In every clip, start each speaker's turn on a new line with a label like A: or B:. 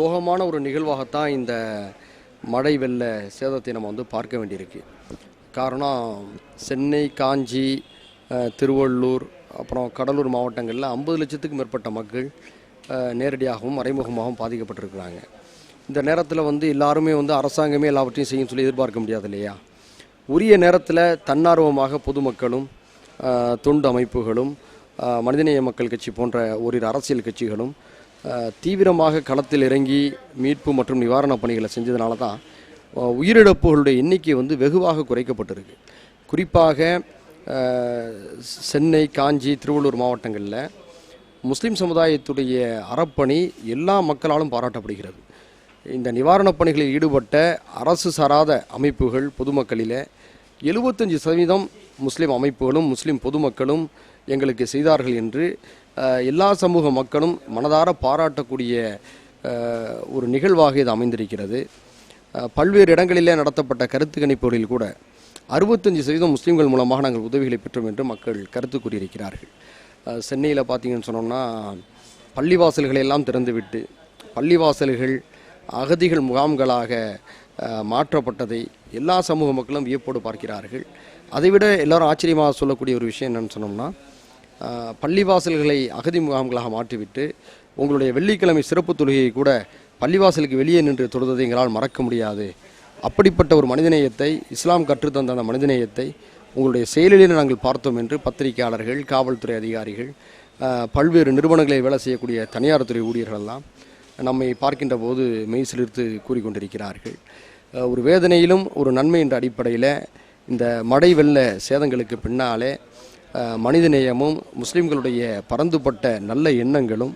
A: சோகமான ஒரு நிகழ்வாகத்தான் இந்த மழை வெள்ள சேதத்தை நம்ம வந்து பார்க்க வேண்டியிருக்கு. காரணம் சென்னை காஞ்சி திருவள்ளூர் அப்புறம் கடலூர் மாவட்டங்களில் ஐம்பது லட்சத்துக்கு மேற்பட்ட மக்கள் நேரடியாகவும் மறைமுகமாகவும் பாதிக்கப்பட்டிருக்கிறாங்க. இந்த நேரத்தில் வந்து எல்லாருமே வந்து அரசாங்கமே எல்லாவற்றையும் செய்யும் சொல்லி எதிர்பார்க்க முடியாது இல்லையா? உரிய நேரத்தில் தன்னார்வமாக பொதுமக்களும் தொண்டு அமைப்புகளும் மனிதநேய மக்கள் கட்சி போன்ற ஓரிரு அரசியல் கட்சிகளும் தீவிரமாக களத்தில் இறங்கி மீட்பு மற்றும் நிவாரணப் பணிகளை செஞ்சதுனால தான் உயிரிழப்புகளுடைய எண்ணிக்கை வந்து வெகுவாக குறைக்கப்பட்டிருக்கு. குறிப்பாக சென்னை காஞ்சி திருவள்ளூர் மாவட்டங்களில் முஸ்லீம் சமுதாயத்துடைய அறப்பணி எல்லா மக்களாலும் பாராட்டப்படுகிறது. இந்த நிவாரணப் பணிகளில் ஈடுபட்ட அரசு சாராத அமைப்புகள் பொதுமக்களில் எழுபத்தஞ்சு சதவீதம் முஸ்லீம் அமைப்புகளும் முஸ்லீம் பொதுமக்களும் எங்களுக்கு செய்தார்கள் என்று எல்லா சமூக மக்களும் மனதார பாராட்டக்கூடிய ஒரு நிகழ்வாக இது அமைந்திருக்கிறது. பல்வேறு இடங்களிலே நடத்தப்பட்ட கருத்து கணிப்புகளில் கூட அறுபத்தஞ்சு சதவீதம் முஸ்லீம்கள் மூலமாக நாங்கள் உதவிகளை பெற்றோம் என்று மக்கள் கருத்து கூறியிருக்கிறார்கள். சென்னையில் பார்த்தீங்கன்னு சொன்னோம்னா பள்ளிவாசல்களை எல்லாம் திறந்துவிட்டு பள்ளிவாசல்கள் அகதிகள் முகாம்களாக மாற்றப்பட்டதை எல்லா சமூக மக்களும் வியப்போடு பார்க்கிறார்கள். அதைவிட எல்லாரும் ஆச்சரியமாக சொல்லக்கூடிய ஒரு விஷயம் என்னென்னு சொன்னோம்னா பள்ளிவாசல்களை அகதி முகாம்களாக மாற்றிவிட்டு உங்களுடைய வெள்ளிக்கிழமை சிறப்பு தொழுகையை கூட பள்ளிவாசலுக்கு வெளியே நின்று தொழுததை எங்களால் மறக்க முடியாது. அப்படிப்பட்ட ஒரு மனிதநேயத்தை இஸ்லாம் கற்றுத்தந்த அந்த மனிதநேயத்தை உங்களுடைய செயலிலே நாங்கள் பார்த்தோம் என்று பத்திரிகையாளர்கள் காவல்துறை அதிகாரிகள் பல்வேறு நிறுவனங்களில் வேலை செய்யக்கூடிய தனியார் துறை ஊழியர்களெல்லாம் நம்மை பார்க்கின்ற போது மெய் சிலிர்த்து கூறிக்கொண்டிருக்கிறார்கள். ஒரு வேதனையிலும் ஒரு நன்மை என்ற அடிப்படையில் இந்த மடை வெள்ள சேதங்களுக்கு பின்னாலே மனிதநேயமும் முஸ்லிம்களுடைய பரந்துபட்ட நல்ல எண்ணங்களும்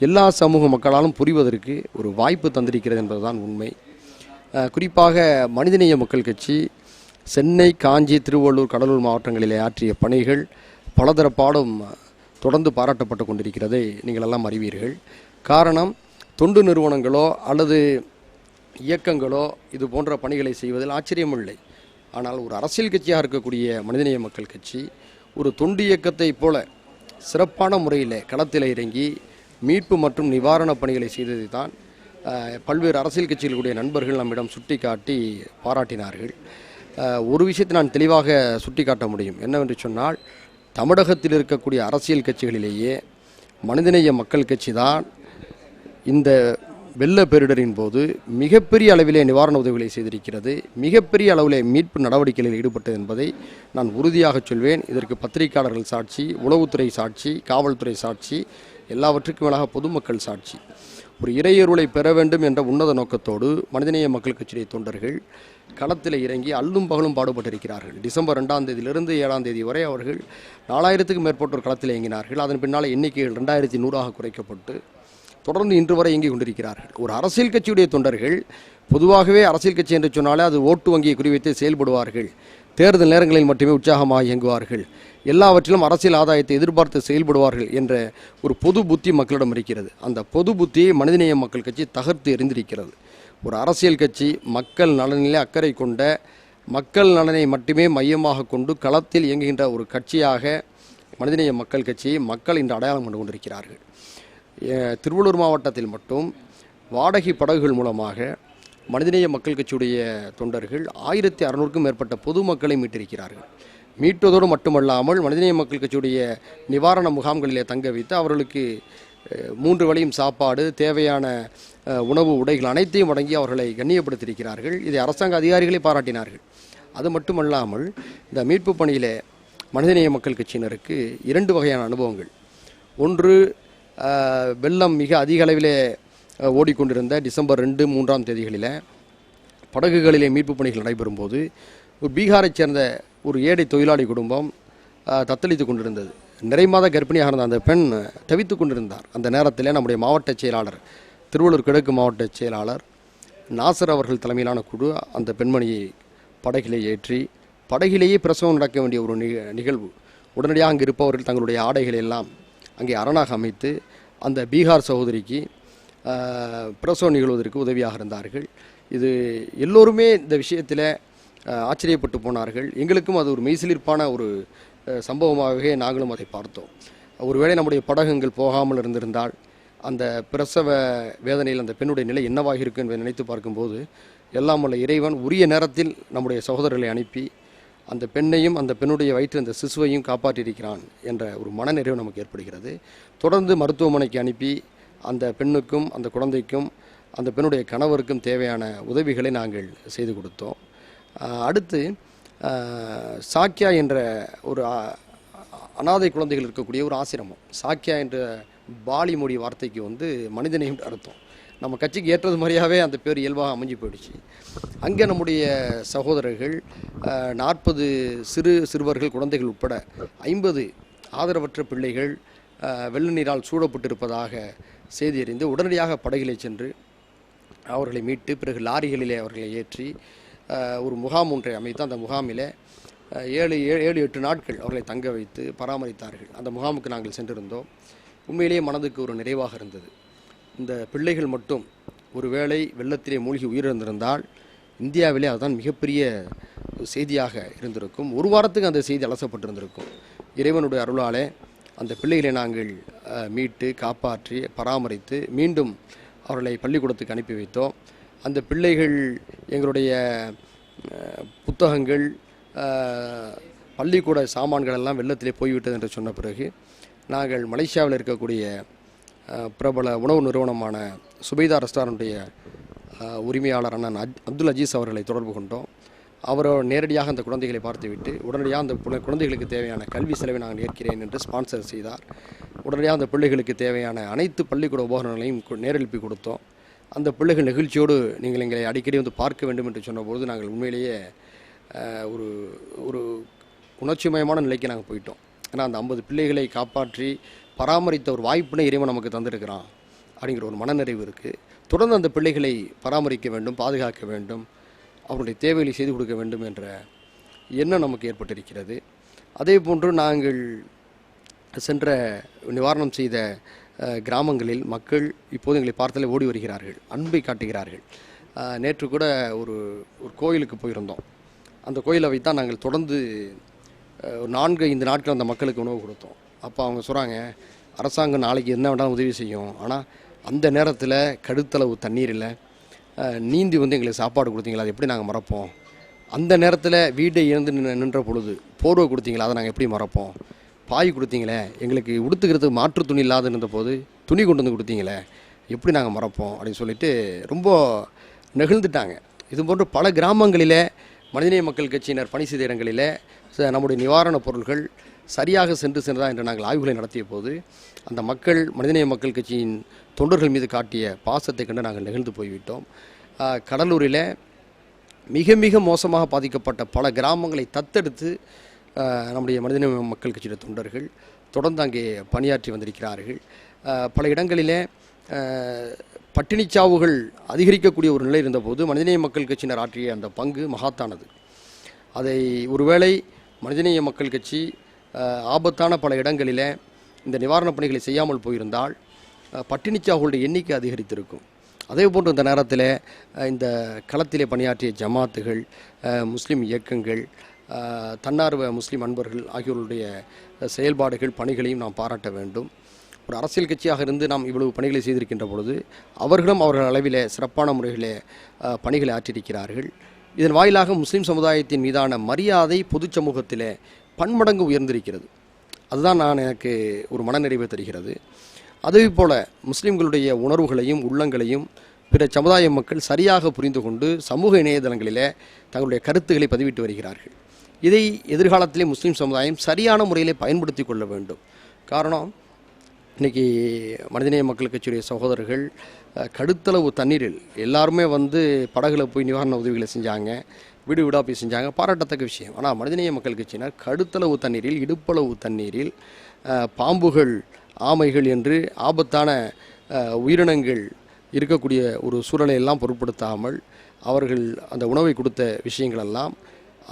A: எல்லா சமூக மக்களாலும் புரிவதற்கு ஒரு வாய்ப்பு தந்திருக்கிறது என்பதுதான் உண்மை. குறிப்பாக மனிதநேய மக்கள் கட்சி சென்னை காஞ்சி திருவள்ளூர் கடலூர் மாவட்டங்களிலே ஆற்றிய பணிகள் பலதரப்பாடும் தொடர்ந்து பாராட்டப்பட்டு கொண்டிருக்கிறதை நீங்கள் எல்லாம் அறிவீர்கள். காரணம் தொண்டு நிறுவனங்களோ அல்லது இயக்கங்களோ இது போன்ற பணிகளை செய்வதில் ஆச்சரியமில்லை. ஆனால் ஒரு அரசியல் கட்சியாக இருக்கக்கூடிய மனிதநேய மக்கள் கட்சி ஒரு தொண்டு இயக்கத்தைப் போல சிறப்பான முறையில் களத்தில் இறங்கி மீட்பு மற்றும் நிவாரணப் பணிகளை செய்ததை தான் பல்வேறு அரசியல் கட்சிகளுடைய நண்பர்கள் நம்மிடம் சுட்டிக்காட்டி பாராட்டினார்கள். ஒரு விஷயத்தை நான் தெளிவாக சுட்டிக்காட்ட முடியும். என்னவென்று சொன்னால் தமிழகத்தில் இருக்கக்கூடிய அரசியல் கட்சிகளிலேயே மனிதநேய மக்கள் கட்சி தான் இந்த வெள்ள பேரிடரின் போது மிகப்பெரிய அளவிலே நிவாரண உதவிகளை செய்திருக்கிறது. மிகப்பெரிய அளவிலே மீட்பு நடவடிக்கைகளில் ஈடுபட்டது என்பதை நான் உறுதியாக சொல்வேன். இதற்கு பத்திரிகையாளர்கள் சாட்சி உளவுத்துறை சாட்சி காவல்துறை சாட்சி எல்லாவற்றுக்கும் மேலாக பொதுமக்கள் சாட்சி. ஒரு இறையருளை பெற வேண்டும் என்ற உன்னத நோக்கத்தோடு மனிதநேய மக்கள் கட்சியுடைய தொண்டர்கள் களத்தில் இறங்கி அல்லும் பகலும் பாடுபட்டிருக்கிறார்கள். டிசம்பர் ரெண்டாம் தேதியிலிருந்து ஏழாம் தேதி வரை அவர்கள் நாலாயிரத்துக்கும் மேற்பட்டோர் களத்தில் இயங்கினார்கள். அதன் பின்னால் எண்ணிக்கைகள் ரெண்டாயிரத்தி நூறாக குறைக்கப்பட்டு தொடர்ந்து இன்று வரை இயங்கிக் கொண்டிருக்கிறார்கள். ஒரு அரசியல் கட்சியுடைய தொண்டர்கள் பொதுவாகவே அரசியல் கட்சி என்று சொன்னாலே அது ஓட்டு வங்கியை குறிவைத்து செயல்படுவார்கள். தேர்தல் நேரங்களில் மட்டுமே உற்சாகமாக இயங்குவார்கள். எல்லாவற்றிலும் அரசியல் ஆதாயத்தை எதிர்பார்த்து செயல்படுவார்கள் என்ற ஒரு பொது புத்தி மக்களிடம் இருக்கிறது. அந்த பொது புத்தியை மனிதநேய மக்கள் கட்சி தகர்த்து எறிந்திருக்கிறது. ஒரு அரசியல் கட்சி மக்கள் நலனிலே அக்கறை கொண்ட மக்கள் நலனை மட்டுமே மையமாக கொண்டு களத்தில் இயங்குகின்ற ஒரு கட்சியாக மனிதநேய மக்கள் கட்சியை மக்கள் இன்று அடையாளம் கண்டு கொண்டிருக்கிறார்கள். திருவள்ளூர் மாவட்டத்தில் மட்டும் வாடகை படகுகள் மூலமாக மனிதநேய மக்கள் கட்சியுடைய தொண்டர்கள் ஆயிரத்தி அறநூறுக்கும் மேற்பட்ட பொதுமக்களை மீட்டிருக்கிறார்கள். மீட்டுவதோடு மட்டுமல்லாமல் மனிதநேய மக்கள் கட்சியுடைய நிவாரண முகாம்களிலே தங்க வைத்து அவர்களுக்கு மூன்று வழியும் சாப்பாடு தேவையான உணவு உடைகள் அனைத்தையும் வழங்கி அவர்களை கண்ணியப்படுத்தியிருக்கிறார்கள். இதை அரசாங்க அதிகாரிகளை பாராட்டினார்கள். அது மட்டுமல்லாமல் இந்த மீட்பு பணியில் மனிதநேய மக்கள் கட்சியினருக்கு இரண்டு வகையான அனுபவங்கள். ஒன்று வெள்ளம் மிக அதிக அளவிலே ஓடிக்கொண்டிருந்த டிசம்பர் ரெண்டு மூன்றாம் தேதிகளில். படகுகளிலே மீட்பு பணிகள் நடைபெறும்போது ஒரு பீகாரைச் சேர்ந்த ஒரு ஏழை தொழிலாளி குடும்பம் தத்தளித்து கொண்டிருந்தது. நிறைமாத கர்ப்பிணியாக இருந்த அந்த பெண் தவித்து கொண்டிருந்தார். அந்த நேரத்தில் நம்முடைய மாவட்ட செயலாளர் திருவள்ளூர் கிழக்கு மாவட்ட செயலாளர் நாசர் அவர்கள் தலைமையிலான குழு அந்த பெண்மணியை படகிலே ஏற்றி படகிலேயே பிரசவம் நடக்க வேண்டிய ஒரு நிக- நிகழ்வு. உடனடியாக அங்கு இருப்பவர்கள் தங்களுடைய ஆடைகளை எல்லாம் அங்கே அரணாக அமைத்து அந்த பீகார் சகோதரிக்கு பிரசவம் நிகழ்வதற்கு உதவியாக இருந்தார்கள். இது எல்லோருமே இந்த விஷயத்தில் ஆச்சரியப்பட்டு போனார்கள். எங்களுக்கும் அது ஒரு மெய்சிலிருப்பான ஒரு சம்பவமாகவே நாங்களும் அதை பார்த்தோம். ஒருவேளை நம்முடைய படகுங்கள் போகாமல் இருந்திருந்தால் அந்த பிரசவ வேதனையில் அந்த பெண்ணுடைய நிலை என்னவாக இருக்கும் என்பதை நினைத்து பார்க்கும்போது எல்லாம் உள்ள இறைவன் உரிய நேரத்தில் நம்முடைய சகோதரர்களை அனுப்பி அந்த பெண்ணையும் அந்த பெண்ணுடைய வயிற்று அந்த சிசுவையும் காப்பாற்றியிருக்கிறான் என்ற ஒரு மனநிறைவு நமக்கு ஏற்படுகிறது. தொடர்ந்து மருத்துவமனைக்கு அனுப்பி அந்த பெண்ணுக்கும் அந்த குழந்தைக்கும் அந்த பெண்ணுடைய கணவருக்கும் தேவையான உதவிகளை நாங்கள் செய்து கொடுத்தோம். அடுத்து சாக்கியா என்ற ஒரு அனாதை குழந்தைகள் இருக்கக்கூடிய ஒரு ஆசிரமம். சாக்கியா என்ற பாலி மொழி வார்த்தைக்கு வந்து மனிதனையும் அர்த்தம் நம்ம கட்சிக்கு ஏற்றது மாதிரியாகவே அந்த பேர் இயல்பாக அமைஞ்சு போயிடுச்சு. அங்கே நம்முடைய சகோதரர்கள் நாற்பது சிறு சிறுவர்கள் குழந்தைகள் உட்பட ஐம்பது ஆதரவற்ற பிள்ளைகள் வெள்ள நீரால் சூடப்பட்டிருப்பதாக செய்தி அறிந்து உடனடியாக படகிலே சென்று அவர்களை மீட்டு பிறகு லாரிகளிலே அவர்களை ஏற்றி ஒரு முகாம் ஒன்றை அமைத்து அந்த முகாமிலே ஏழு ஏழு ஏழு எட்டு நாட்கள் அவர்களை தங்க வைத்து பராமரித்தார்கள். அந்த முகாமுக்கு நாங்கள் சென்றிருந்தோம். உண்மையிலேயே மனதுக்கு ஒரு நிறைவாக இருந்தது. இந்த பிள்ளைகள் மட்டும் ஒருவேளை வெள்ளத்திலே மூழ்கி உயிரிழந்திருந்தால் இந்தியாவிலே அதுதான் மிகப்பெரிய செய்தியாக இருந்திருக்கும். ஒரு வாரத்துக்கு அந்த செய்தி அலசப்பட்டிருந்திருக்கும். இறைவனுடைய அருளாலே அந்த பிள்ளைகளை நாங்கள் மீட்டு காப்பாற்றி பராமரித்து மீண்டும் அவர்களை பள்ளிக்கூடத்துக்கு அனுப்பி வைத்தோம். அந்த பிள்ளைகள் எங்களுடைய புத்தகங்கள் பள்ளிக்கூட சாமான்கள் எல்லாம் வெள்ளத்திலே போய்விட்டது என்று சொன்ன பிறகு நாங்கள் மலேசியாவில் இருக்கக்கூடிய பிரபல உணவு நிறுவனமான சுபைதா ரெஸ்டாரண்ட்டுடைய உரிமையாளரான உரிமையாளர் அண்ணன் அப்துல் அஜீஸ் அவர்களை தொடர்பு கொண்டோம். அவர் நேரடியாக அந்த குழந்தைகளை பார்த்துவிட்டு உடனடியாக அந்த புல- குழந்தைகளுக்கு தேவையான கல்வி செலவை நான் ஏற்கிறேன் என்று ஸ்பான்சர் செய்தார். உடனடியாக அந்த பிள்ளைகளுக்கு தேவையான அனைத்து பள்ளிக்கூட உபகரணங்களையும் நேரெழுப்பி கொடுத்தோம். அந்த பிள்ளைகள் நெகிழ்ச்சியோடு நீங்கள் எங்களை அடிக்கடி வந்து பார்க்க வேண்டும் என்று சொன்னபோது நாங்கள் உண்மையிலேயே ஒரு ஒரு உணர்ச்சிமயமான நிலைக்கு நாங்கள் போயிட்டோம். ஏன்னா அந்த ஐம்பது பிள்ளைகளை காப்பாற்றி பராமரித்த ஒரு வாய்ப்பினை இறைவன் நமக்கு தந்திருக்கிறான் அப்படிங்கிற ஒரு மனநிறைவு இருக்குது தொடர்ந்து அந்த பிள்ளைகளை பராமரிக்க வேண்டும் பாதுகாக்க வேண்டும் அவருடைய தேவைகளை செய்து கொடுக்க வேண்டும் என்ற எண்ணம் நமக்கு ஏற்பட்டிருக்கிறது. அதே போன்று நாங்கள் சென்ற நிவாரணம் செய்த கிராமங்களில் மக்கள் இப்போது எங்களை பார்த்தாலே ஓடி வருகிறார்கள் அன்பை காட்டுகிறார்கள். நேற்று கூட ஒரு ஒரு கோயிலுக்கு போயிருந்தோம். அந்த கோயிலை வைத்தான் நாங்கள் தொடர்ந்து நான்கு ஐந்து நாட்கள் அந்த மக்களுக்கு உணவு கொடுத்தோம். அப்போ அவங்க சொல்கிறாங்க அரசாங்கம் நாளைக்கு என்ன வேணாலும் உதவி செய்யும். ஆனால் அந்த நேரத்தில் கடுத்தளவு தண்ணீரில் அஹ், நீந்தி வந்து எங்களுக்கு சாப்பாடு கொடுத்தீங்களா? அதை எப்படி நாங்கள் மறப்போம்? அந்த நேரத்தில் வீட்டை இழந்து நின்று நின்ற பொழுது போர்வை கொடுத்தீங்களா? அதை நாங்கள் எப்படி மறப்போம்? பாய் கொடுத்தீங்களே? எங்களுக்கு உடுத்துக்கிறதுக்கு மாற்று துணி இல்லாத இருந்தபோது துணி கொண்டு வந்து கொடுத்தீங்களே? எப்படி நாங்கள் மறப்போம்? அப்படின்னு சொல்லிட்டு ரொம்ப நெகிழ்ந்துட்டாங்க. இது போன்று பல கிராமங்களில் மனிதநேய மக்கள் கட்சியினர் பணி செய்த இடங்களில் நம்முடைய நிவாரணப் பொருள்கள் சரியாக சென்று சென்றதா என்று நாங்கள் ஆய்வுகளை நடத்திய போது அந்த மக்கள் மனிதநேய மக்கள் கட்சியின் தொண்டர்கள் மீது காட்டிய பாசத்தை கண்டு நாங்கள் நெகிழ்ந்து போய்விட்டோம். கடலூரில் மிக மிக மோசமாக பாதிக்கப்பட்ட பல கிராமங்களை தத்தெடுத்து நம்முடைய மனிதநேய மக்கள் கட்சியுடைய தொண்டர்கள் தொடர்ந்து அங்கே பணியாற்றி வந்திருக்கிறார்கள். பல இடங்களிலே பட்டினிச்சாவுகள் சாவுகள் அதிகரிக்கக்கூடிய ஒரு நிலை இருந்தபோது மனிதநேய மக்கள் கட்சியினர் ஆற்றிய அந்த பங்கு மகாத்தானது. அதை ஒருவேளை மனிதநேய மக்கள் கட்சி ஆபத்தான பல இடங்களில் இந்த நிவாரணப் பணிகளை செய்யாமல் போயிருந்தால் ஆஹ், எண்ணிக்கை அதிகரித்திருக்கும். அதே போன்று இந்த நேரத்தில் இந்த களத்திலே பணியாற்றிய ஜமாத்துகள் முஸ்லீம் இயக்கங்கள் தன்னார்வ முஸ்லீம் அன்பர்கள் ஆகியோருடைய செயல்பாடுகள் பணிகளையும் நாம் பாராட்ட வேண்டும். ஒரு அரசியல் கட்சியாக இருந்து நாம் இவ்வளவு பணிகளை செய்திருக்கின்ற பொழுது அவர்களும் அவர்கள் அளவிலே சிறப்பான முறையிலே பணிகளை ஆற்றியிருக்கிறார்கள். இதன் வாயிலாக முஸ்லீம் சமுதாயத்தின் மீதான மரியாதை பொது சமூகத்தில் பன்மடங்கு உயர்ந்திருக்கிறது. அதுதான் நான் எனக்கு ஒரு மனநிறைவை தருகிறது. அதே போல் முஸ்லீம்களுடைய உணர்வுகளையும் உள்ளங்களையும் பிற சமுதாய மக்கள் சரியாக புரிந்து கொண்டு சமூக இணையதளங்களிலே தங்களுடைய கருத்துக்களை பதிவிட்டு வருகிறார்கள். இதை எதிர்காலத்திலே முஸ்லீம் சமுதாயம் சரியான முறையிலே பயன்படுத்தி கொள்ள வேண்டும். காரணம் இன்னைக்கு மனிதநேய மக்கள் கட்சியுடைய சகோதரர்கள் கடுத்தளவு தண்ணீரில் எல்லாருமே வந்து படகுல போய் நிவாரண உதவிகளை செஞ்சாங்க. வீடு வீடாக போய் செஞ்சாங்க. பாராட்டத்தக்க விஷயம். ஆனால் மனிதநேய மக்கள் கட்சியினர் கடுத்தளவு தண்ணீரில் இடுப்பளவு தண்ணீரில் பாம்புகள் ஆமைகள் என்று ஆபத்தான உயிரினங்கள் இருக்கக்கூடிய ஒரு சூழலை எல்லாம் பொருட்படுத்தாமல் அவர்கள் அந்த உணவை கொடுத்த விஷயங்களெல்லாம்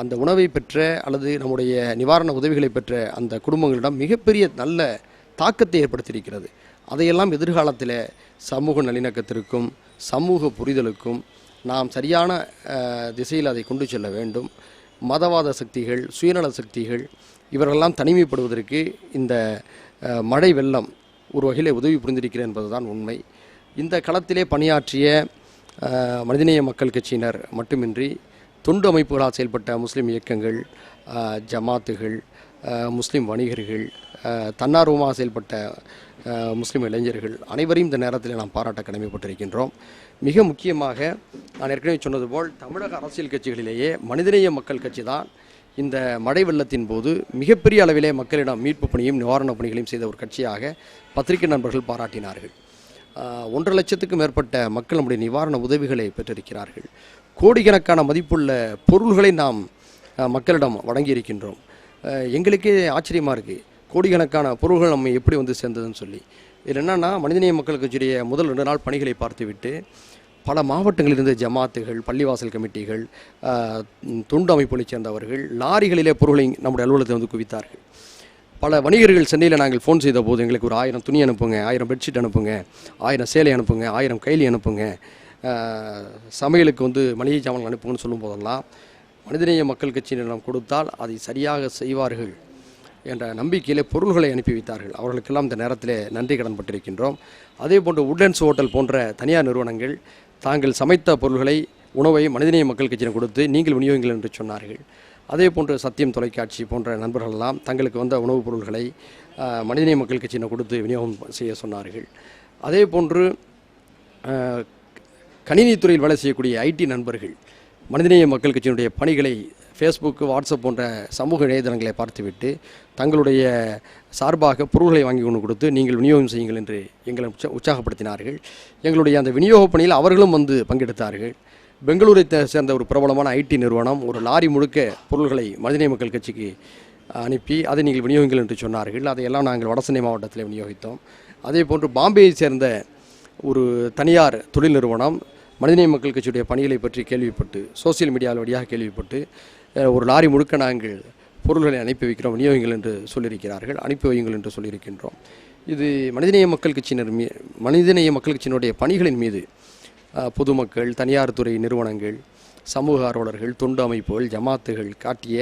A: அந்த உணவை பெற்ற அல்லது நம்முடைய நிவாரண உதவிகளை பெற்ற அந்த குடும்பங்களிடம் மிகப்பெரிய நல்ல தாக்கத்தை ஏற்படுத்தியிருக்கிறது. அதையெல்லாம் எதிர்காலத்தில் சமூக நல்லிணக்கத்திற்கும் சமூக புரிதலுக்கும் நாம் சரியான திசையில் அதை கொண்டு செல்ல வேண்டும். மதவாத சக்திகள் சுயநல சக்திகள் இவர்களெல்லாம் தனிமைப்படுவதற்கு இந்த மழை வெள்ளம் ஒரு வகையில் உதவி புரிந்திருக்கிறேன் என்பதுதான் உண்மை. இந்த களத்திலே பணியாற்றிய மனிதநேய மக்கள் கட்சியினர் மட்டுமின்றி தொண்டு அமைப்புகளால் செயல்பட்ட முஸ்லீம் இயக்கங்கள் ஜமாத்துகள் முஸ்லீம் வணிகர்கள் தன்னார்வமாக செயல்பட்ட முஸ்லீம் இளைஞர்கள் அனைவரையும் இந்த நேரத்தில் நாம் பாராட்ட கடமைப்பட்டிருக்கின்றோம். மிக முக்கியமாக நான் ஏற்கனவே சொன்னது போல் தமிழக அரசியல் கட்சிகளிலேயே மனிதநேய மக்கள் கட்சி தான் இந்த மழை வெள்ளத்தின் போது மிகப்பெரிய அளவிலே மக்களிடம் மீட்பு பணியும் நிவாரணப் பணிகளையும் செய்த ஒரு கட்சியாக பத்திரிகை நண்பர்கள் பாராட்டினார்கள். ஒன்றரை லட்சத்துக்கும் மேற்பட்ட மக்கள் நம்முடைய நிவாரண உதவிகளை பெற்றிருக்கிறார்கள். கோடிக்கணக்கான மதிப்புள்ள பொருள்களை நாம் மக்களிடம் வழங்கியிருக்கின்றோம். எங்களுக்கே ஆச்சரியமாக இருக்குது கோடிக்கணக்கான பொருள்கள் நம்ம எப்படி வந்து சேர்ந்ததுன்னு சொல்லி. இதில் என்னென்னா மனிதநேய மக்கள் முதல் ரெண்டு நாள் பணிகளை பார்த்துவிட்டு பல மாவட்டங்களில் இருந்த ஜமாத்துகள் பள்ளிவாசல் கமிட்டிகள் தொண்டு அமைப்புகளைச் சேர்ந்தவர்கள் லாரிகளிலே பொருளை நம்முடைய அலுவலகத்தை வந்து குவித்தார்கள். பல வணிகர்கள் சென்னையில் நாங்கள் ஃபோன் செய்த போது எங்களுக்கு ஒரு ஆயிரம் துணி அனுப்புங்க ஆயிரம் பெட்ஷீட் அனுப்புங்க ஆயிரம் சேலை அனுப்புங்க ஆயிரம் கைலி அனுப்புங்க சமையலுக்கு வந்து மளிகை ஜாமான் அனுப்புங்கன்னு சொல்லும் போதெல்லாம் மனிதநேய மக்கள் கட்சியினரிடம் கொடுத்தால் அதை சரியாக செய்வார்கள் என்ற நம்பிக்கையிலே பொருள்களை அனுப்பி வைத்தார்கள். அவர்களுக்கெல்லாம் இந்த நேரத்தில் நன்றி கடன் பட்டிருக்கின்றோம். அதே போன்று உட்லண்ட்ஸ் ஹோட்டல் போன்ற தனியார் நிறுவனங்கள் தாங்கள் சமைத்த பொருள்களை உணவை மனிதநேய மக்கள் கட்சியிடம் கொடுத்து நீங்கள் விநியோகிங்கள் என்று சொன்னார்கள். அதே போன்று சத்தியம் தொலைக்காட்சி போன்ற நண்பர்களெல்லாம் தங்களுக்கு வந்த உணவுப் பொருள்களை மனிதநேய மக்கள் கட்சியினர் கொடுத்து விநியோகம் செய்ய சொன்னார்கள். அதே போன்று கணினித்துறையில் வேலை செய்யக்கூடிய ஐடி நண்பர்கள் மனிதநேய மக்கள் கட்சியினுடைய பணிகளை ஃபேஸ்புக் வாட்ஸ்அப் போன்ற சமூக இணையதளங்களை பார்த்துவிட்டு தங்களுடைய சார்பாக பொருள்களை வாங்கி கொண்டு கொடுத்து நீங்கள் விநியோகம் செய்யுங்கள் என்று எங்களை உற்சா உற்சாகப்படுத்தினார்கள். எங்களுடைய அந்த விநியோக பணியில் அவர்களும் வந்து பங்கெடுத்தார்கள். பெங்களூரை சேர்ந்த ஒரு பிரபலமான ஐடி நிறுவனம் ஒரு லாரி முழுக்க பொருள்களை மனிதநேய மக்கள் கட்சிக்கு அனுப்பி அதை நீங்கள் விநியோகிங்கள் என்று சொன்னார்கள். அதையெல்லாம் நாங்கள் வடசென்னை மாவட்டத்தில் விநியோகித்தோம். அதே போன்று பாம்பேயை சேர்ந்த ஒரு தனியார் தொழில் நிறுவனம் மனிதநேய மக்கள் கட்சியுடைய பணிகளை பற்றி கேள்விப்பட்டு சோசியல் மீடியாவில் வழியாக கேள்விப்பட்டு ஒரு லாரி முழுக்க நாங்கள் பொருள்களை அனுப்பி வைக்கிறோம் விநியோகிங்கள் என்று சொல்லியிருக்கிறார்கள் அனுப்பி வையுங்கள் என்று சொல்லியிருக்கின்றோம். இது மனிதநேய மக்கள் கட்சியினர் மீ மனிதநேய மக்கள் கட்சியினுடைய பணிகளின் மீது பொதுமக்கள் தனியார் துறை நிறுவனங்கள் சமூக ஆர்வலர்கள் தொண்டு அமைப்புகள் ஜமாத்துகள் காட்டிய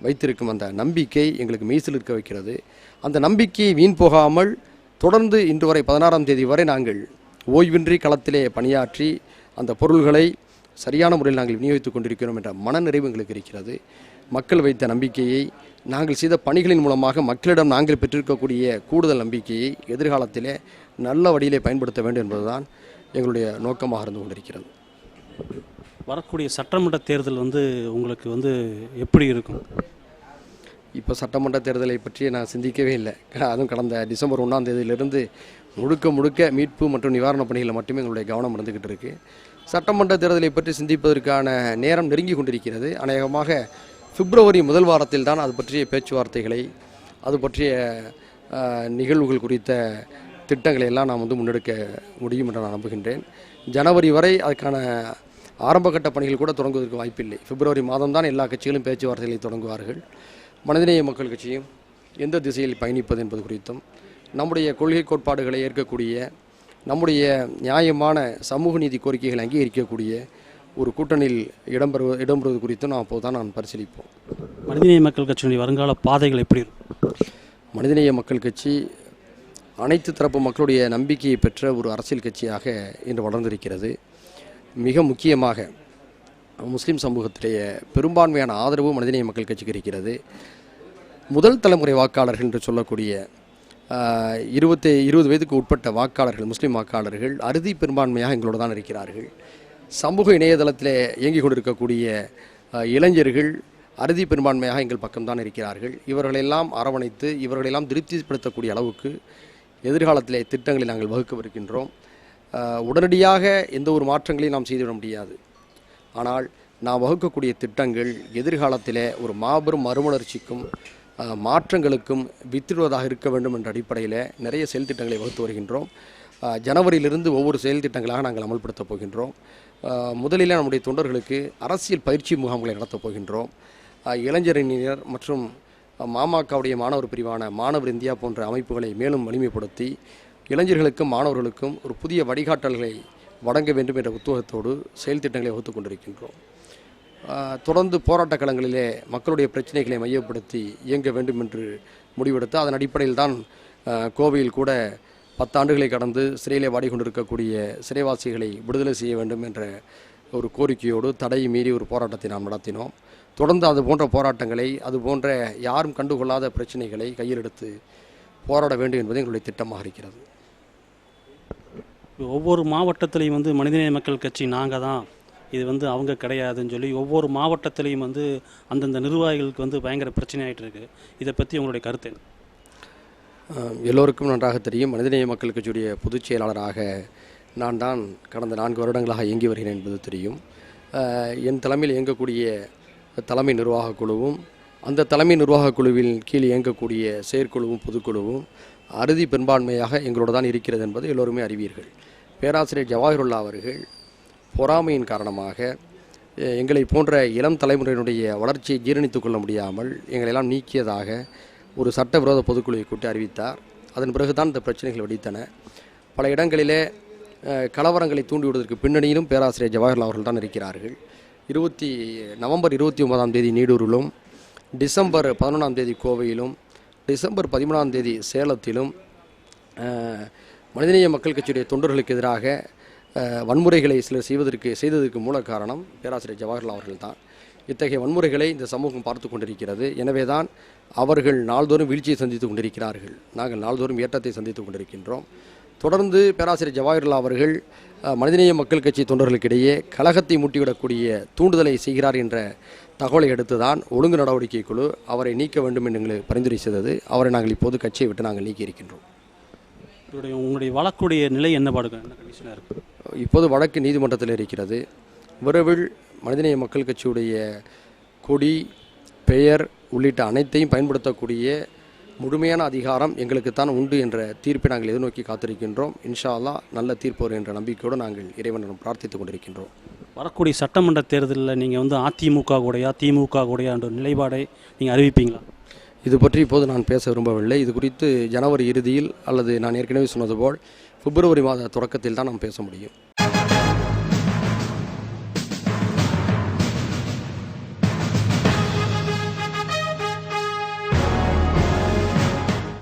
A: வைத்திருக்கும் அந்த நம்பிக்கை எங்களுக்கு மெய்சிலிருக்க வைக்கிறது. அந்த நம்பிக்கையை வீண் போகாமல் தொடர்ந்து இன்று வரை பதினாறாம் தேதி வரை நாங்கள் ஓய்வின்றி களத்திலே பணியாற்றி அந்த பொருள்களை சரியான முறையில் நாங்கள் விநியோகித்துக் கொண்டிருக்கிறோம் என்ற மனநிறைவு எங்களுக்கு இருக்கிறது. மக்கள் வைத்த நம்பிக்கையை நாங்கள் செய்த பணிகளின் மூலமாக மக்களிடம் நாங்கள் பெற்றிருக்கக்கூடிய கூடுதல் நம்பிக்கையை எதிர்காலத்திலே நல்ல வழியிலே பயன்படுத்த வேண்டும் என்பதுதான் எங்களுடைய நோக்கமாக இருந்து கொண்டிருக்கிறது.
B: வரக்கூடிய சட்டமன்ற தேர்தல் வந்து உங்களுக்கு வந்து எப்படி இருக்கும்?
A: இப்போ சட்டமன்ற தேர்தலை பற்றி நான் சிந்திக்கவே இல்லை. அதுவும் கடந்த டிசம்பர் ஒன்றாம் தேதியிலிருந்து முழுக்க முழுக்க மீட்பு மற்றும் நிவாரணப் பணிகளில் மட்டுமே எங்களுடைய கவனம் இருந்துக்கிட்டு இருக்கு. சட்டமன்ற தேர்தலை பற்றி சிந்திப்பதற்கான நேரம் நெருங்கி கொண்டிருக்கிறது. அநேகமாக பிப்ரவரி முதல் வாரத்தில் தான் அது பற்றிய பேச்சுவார்த்தைகளை அது பற்றிய நிகழ்வுகள் குறித்த திட்டங்களை எல்லாம் நாம் வந்து முன்னெடுக்க முடியும் என்று நான் நம்புகின்றேன். ஜனவரி வரை அதுக்கான ஆரம்பகட்ட பணிகள் கூட தொடங்குவதற்கு வாய்ப்பில்லை. பிப்ரவரி மாதம்தான் எல்லா கட்சிகளும் பேச்சுவார்த்தைகளை தொடங்குவார்கள். மனிதநேய மக்கள் கட்சியும் எந்த திசையில் பயணிப்பது என்பது குறித்தும் நம்முடைய கொள்கை கோட்பாடுகளை ஏற்கக்கூடிய நம்முடைய நியாயமான சமூக நீதி கோரிக்கைகளை அங்கீகரிக்கக்கூடிய ஒரு கூட்டணியில் இடம்பெறு இடம்பெறுவது குறித்தும் நாம் அப்போது தான் நான் பரிசீலிப்போம்.
B: மனிதநேய மக்கள் கட்சியினுடைய வருங்கால பாதைகள் எப்படி இருக்கும்?
A: மனிதநேய மக்கள் கட்சி அனைத்து தரப்பு மக்களுடைய நம்பிக்கையை பெற்ற ஒரு அரசியல் கட்சியாக இன்று வளர்ந்திருக்கிறது. மிக முக்கியமாக முஸ்லிம் சமூகத்திலேயே பெரும்பான்மையான ஆதரவு மனிதநேய மக்கள் கட்சிக்கு இருக்கிறது. முதல் தலைமுறை வாக்காளர்கள் என்று சொல்லக்கூடிய இருபத்தி இருபது வயதுக்கு உட்பட்ட வாக்காளர்கள் முஸ்லீம் வாக்காளர்கள் அறுதி பெரும்பான்மையாக எங்களோடு தான் இருக்கிறார்கள். சமூக இணையதளத்தில் இயங்கிக் கொண்டிருக்கக்கூடிய இளைஞர்கள் அறுதி பெரும்பான்மையாக எங்கள் பக்கம்தான் இருக்கிறார்கள். இவர்களெல்லாம் அரவணைத்து இவர்களெல்லாம் திருப்திப்படுத்தக்கூடிய அளவுக்கு எதிர்காலத்தில் திட்டங்களை நாங்கள் வகுக்கவிருக்கின்றோம். உடனடியாக எந்த ஒரு மாற்றங்களையும் நாம் செய்துவிட முடியாது. ஆனால் நாம் வகுக்கக்கூடிய திட்டங்கள் எதிர்காலத்திலே ஒரு மாபெரும் மறுமலர்ச்சிக்கும் மாற்றங்களுக்கும் வித்திடுவதாக இருக்க வேண்டும் என்ற அடிப்படையில் நிறைய செயல் திட்டங்களை வகுத்து வருகின்றோம். ஜனவரியிலிருந்து ஒவ்வொரு செயல் திட்டங்களாக நாங்கள் அமல்படுத்தப் போகின்றோம். முதலில் நம்முடைய தொண்டர்களுக்கு அரசியல் பயிற்சி முகாம்களை நடத்தப் போகின்றோம். இளைஞரணியினர் மற்றும் மாமாக்காவுடைய மாணவர் பிரிவான மாணவர் இந்தியா போன்ற அமைப்புகளை மேலும் வலிமைப்படுத்தி இளைஞர்களுக்கும் மாணவர்களுக்கும் ஒரு புதிய வழிகாட்டல்களை வழங்க வேண்டும் என்ற உத்வேகத்தோடு செயல் திட்டங்களை வகுத்துக் கொண்டிருக்கின்றோம். தொடர்ந்து போராட்ட களங்களிலே மக்களுடைய பிரச்சனைகளை மையப்படுத்தி இயங்க வேண்டும் என்று முடிவெடுத்து அதன் அடிப்படையில் தான் கோவையில் கூட பத்தாண்டுகளை கடந்து சிறையிலே வாடிக்கொண்டிருக்கக்கூடிய சிறைவாசிகளை விடுதலை செய்ய வேண்டும் என்ற ஒரு கோரிக்கையோடு தடையை மீறி ஒரு போராட்டத்தை நாம் நடத்தினோம். தொடர்ந்து அது போன்ற போராட்டங்களை அது போன்ற யாரும் கண்டுகொள்ளாத பிரச்சனைகளை கையில் எடுத்து போராட வேண்டும் என்பது எங்களுடைய திட்டமாக இருக்கிறது.
B: ஒவ்வொரு மாவட்டத்திலையும் வந்து மனிதநேய மக்கள் கட்சி நாங்கள் தான் இது வந்து அவங்க கிடையாதுன்னு சொல்லி ஒவ்வொரு மாவட்டத்திலையும் வந்து அந்தந்த நிர்வாகிகளுக்கு வந்து பயங்கர பிரச்சனையாகிட்டு இருக்குது இதை பற்றி உங்களுடைய கருத்து
A: எல்லோருக்கும் நன்றாக தெரியும். மனிதநேய மக்கள் கட்சியுடைய பொதுச் செயலாளராக நான் தான் கடந்த நான்கு வருடங்களாக இயங்கி வருகிறேன் என்பது தெரியும். என் தலைமையில் இயங்கக்கூடிய தலைமை நிர்வாகக் குழுவும் அந்த தலைமை நிர்வாகக் குழுவின் கீழ் இயங்கக்கூடிய செயற்குழுவும் பொதுக்குழுவும் அறுதி பெரும்பான்மையாக எங்களோட தான் இருக்கிறது என்பது எல்லோருமே அறிவீர்கள். பேராசிரியர் ஜவாஹிருல்லா அவர்கள் பொறாமையின் காரணமாக எங்களை போன்ற இளம் தலைமுறையினுடைய வளர்ச்சியை ஜீரணித்துக் கொள்ள முடியாமல் எங்களெல்லாம் நீக்கியதாக ஒரு சட்டவிரோத பொதுக்குழுவை கூட்டி அறிவித்தார். அதன் பிறகுதான் இந்த பிரச்சனைகள் வெடித்தன. பல இடங்களிலே கலவரங்களை தூண்டிவிடுவதற்கு பின்னணியிலும் பேராசிரியர் ஜவஹர்லால் அவர்கள் தான் இருக்கிறார்கள். இருபத்தி நவம்பர் இருபத்தி ஒன்பதாம் தேதி நீடூரிலும் டிசம்பர் பதினொன்றாம் தேதி கோவையிலும் டிசம்பர் பதிமூணாம் தேதி சேலத்திலும் மனிதநேய மக்கள் கட்சியுடைய தொண்டர்களுக்கு எதிராக வன்முறைகளை சிலர் செய்வதற்கு செய்ததற்கு மூல காரணம் பேராசிரியர் ஜவஹர்லால் அவர்கள்தான். இத்தகைய வன்முறைகளை இந்த சமூகம் பார்த்து கொண்டிருக்கிறது. எனவே தான் அவர்கள் நாள்தோறும் வீழ்ச்சியை சந்தித்து கொண்டிருக்கிறார்கள். நாங்கள் நாள்தோறும் ஏற்றத்தை சந்தித்து கொண்டிருக்கின்றோம். தொடர்ந்து பேராசிரியர் ஜவஹர்லால் அவர்கள் மனிதநேய மக்கள் கட்சி தொண்டர்களுக்கிடையே கழகத்தை மூட்டிவிடக்கூடிய தூண்டுதலை செய்கிறார் என்ற தகவலை அடுத்து தான் ஒழுங்கு நடவடிக்கை குழு அவரை நீக்க வேண்டும் என்று எங்களுக்கு பரிந்துரை செய்தது. அவரை நாங்கள் இப்போது கட்சியை விட்டு நாங்கள் நீக்கி இருக்கின்றோம்
B: உங்களுடைய உங்களுடைய வழக்குடைய நிலை என்ன பாடுங்க என்ன கண்டிஷனாக இருக்குது
A: இப்போது வழக்கு நீதிமன்றத்தில் இருக்கிறது. விரைவில் மனிதநேய மக்கள் கட்சியுடைய கொடி பெயர் உள்ளிட்ட அனைத்தையும் பயன்படுத்தக்கூடிய முழுமையான அதிகாரம் எங்களுக்குத்தான் உண்டு என்ற தீர்ப்பை நாங்கள் எதிர்நோக்கி காத்திருக்கின்றோம். இன்ஷா அல்லாஹ் நல்ல தீர்ப்பு வரும் என்ற நம்பிக்கையோடு நாங்கள் இறைவனிடம் பிரார்த்தித்துக் கொண்டிருக்கின்றோம்.
B: வரக்கூடிய சட்டமன்ற தேர்தலில் நீங்கள் வந்து அதிமுக கூடயா திமுக கூடயா என்ற நிலைப்பாடை நீங்கள் அறிவிப்பீங்களா?
A: இது பற்றி இப்போது நான் பேச விரும்பவில்லை. இது குறித்து ஜனவரி இறுதியில் அல்லது நான் ஏற்கனவே சொன்னது போல் பிப்ரவரி மாத தொடக்கத்தில் தான் நாம் பேச முடியும்.